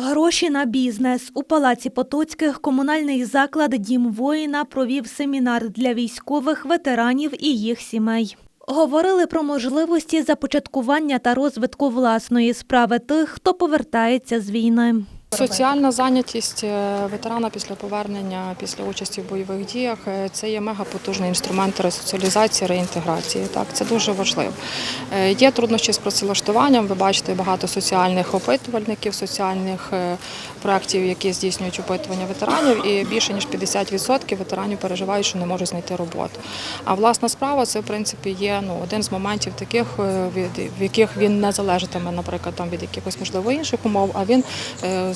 Гроші на бізнес у палаці Потоцьких комунальний заклад Дім воїна провів семінар для військових ветеранів і їх сімей. Говорили про можливості започаткування та розвитку власної справи тих, хто повертається з війни. Соціальна зайнятість е, ветерана після повернення, після участі в бойових діях е, це є мегапотужний інструмент ресоціалізації, реінтеграції. Так, це дуже важливо. Е, Є труднощі з працевлаштуванням. Ви бачите багато соціальних опитувальників, соціальних проєктів, які здійснюють опитування ветеранів, і більше ніж 50% ветеранів переживають, що не можуть знайти роботу. А власна справа це в принципі є ну один з моментів таких, від в яких він не залежатиме, наприклад, там від якихось можливо інших умов, а він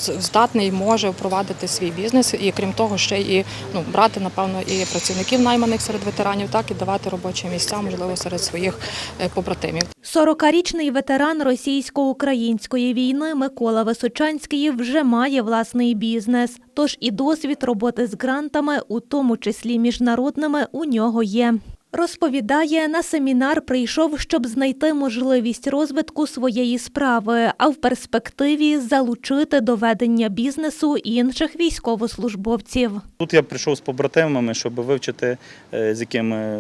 здатний може впровадити свій бізнес і крім того, ще і ну брати напевно і працівників найманих серед ветеранів, так і давати робочі місця, можливо, серед своїх е, побратимів. 40-річний ветеран російсько-української війни Микола Височанський вже має власний бізнес, тож і досвід роботи з грантами, у тому числі міжнародними, у нього є. Розповідає, на семінар прийшов, щоб знайти можливість розвитку своєї справи, а в перспективі залучити до ведення бізнесу інших військовослужбовців. Тут я прийшов з побратимами, щоб вивчити, е, з якими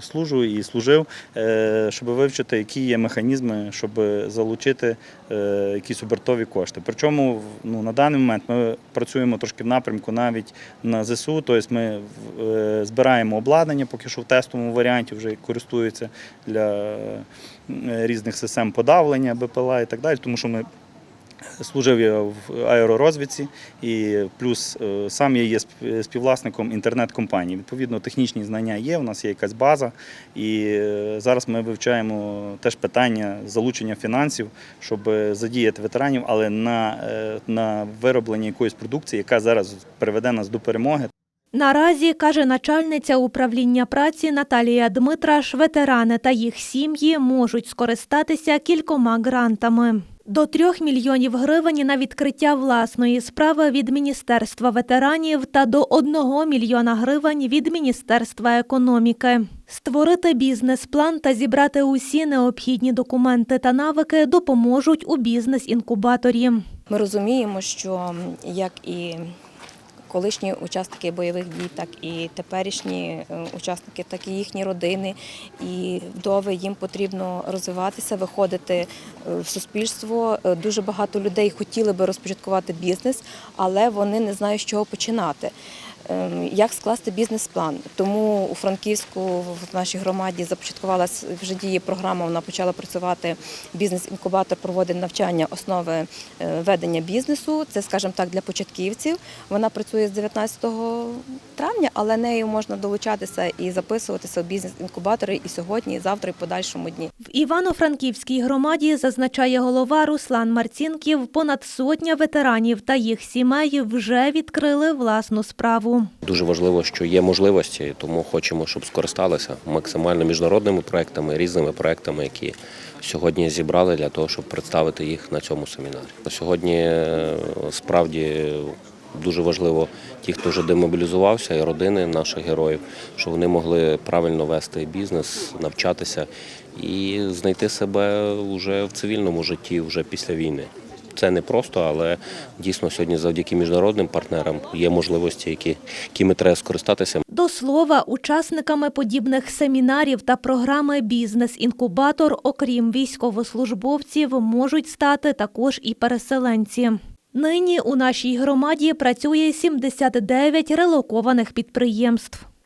служу і служив, е, щоб вивчити, які є механізми, щоб залучити е, якісь обертові кошти. Причому ну, на даний момент ми працюємо трошки в напрямку навіть на ЗСУ, тобто ми е, збираємо обладнання, поки що в тестовому варіанті вже користуються для е, різних систем подавлення, БПЛА і так далі, тому що ми Служив я в аеророзвідці і плюс е, сам я є співвласником інтернет-компанії. Відповідно, технічні знання є, у нас є якась база, і е, зараз ми вивчаємо теж питання залучення фінансів, щоб е, задіяти ветеранів, але на, е, на вироблення якоїсь продукції, яка зараз приведе нас до перемоги. Наразі, каже начальниця управління праці Наталія Дмитраш, ветерани та їх сім'ї можуть скористатися кількома грантами. До трьох мільйонів гривень на відкриття власної справи від Міністерства ветеранів та до одного мільйона гривень від Міністерства економіки. Створити бізнес-план та зібрати усі необхідні документи та навики допоможуть у бізнес-інкубаторі. Ми розуміємо, що як і колишні учасники бойових дій, так і теперішні е, учасники, так і їхні родини і вдови їм потрібно розвиватися, виходити е, в суспільство. Е, Дуже багато людей хотіли би розпочаткувати бізнес, але вони не знають, з чого починати. Ем, Як скласти бізнес-план? Тому у Франківську в нашій громаді започаткувалася вже діє програма. Вона почала працювати. Бізнес-інкубатор проводить навчання основи е, ведення бізнесу. Це, скажімо так, для початківців. Вона працює з 19 травня, але нею можна долучатися і записуватися в бізнес-інкубатори і сьогодні, і завтра, і подальшому дні. В Івано-Франківській громаді, зазначає голова Руслан Марцінків, понад сотня ветеранів та їх сімей вже відкрили власну справу. Дуже важливо, що є можливості, тому хочемо, щоб скористалися максимально міжнародними проектами, різними проектами, які сьогодні зібрали для того, щоб представити їх на цьому семінарі. Сьогодні е, справді дуже важливо ті, хто вже демобілізувався, і родини наших героїв, щоб вони могли правильно вести бізнес, навчатися і знайти себе вже в цивільному житті вже після війни. Це не просто, але дійсно сьогодні завдяки міжнародним партнерам є можливості, які, якими треба скористатися. До слова, учасниками подібних семінарів та програми Бізнес-інкубатор, окрім військовослужбовців, можуть стати також і переселенці. Нині у нашій громаді працює 79 релокованих підприємств.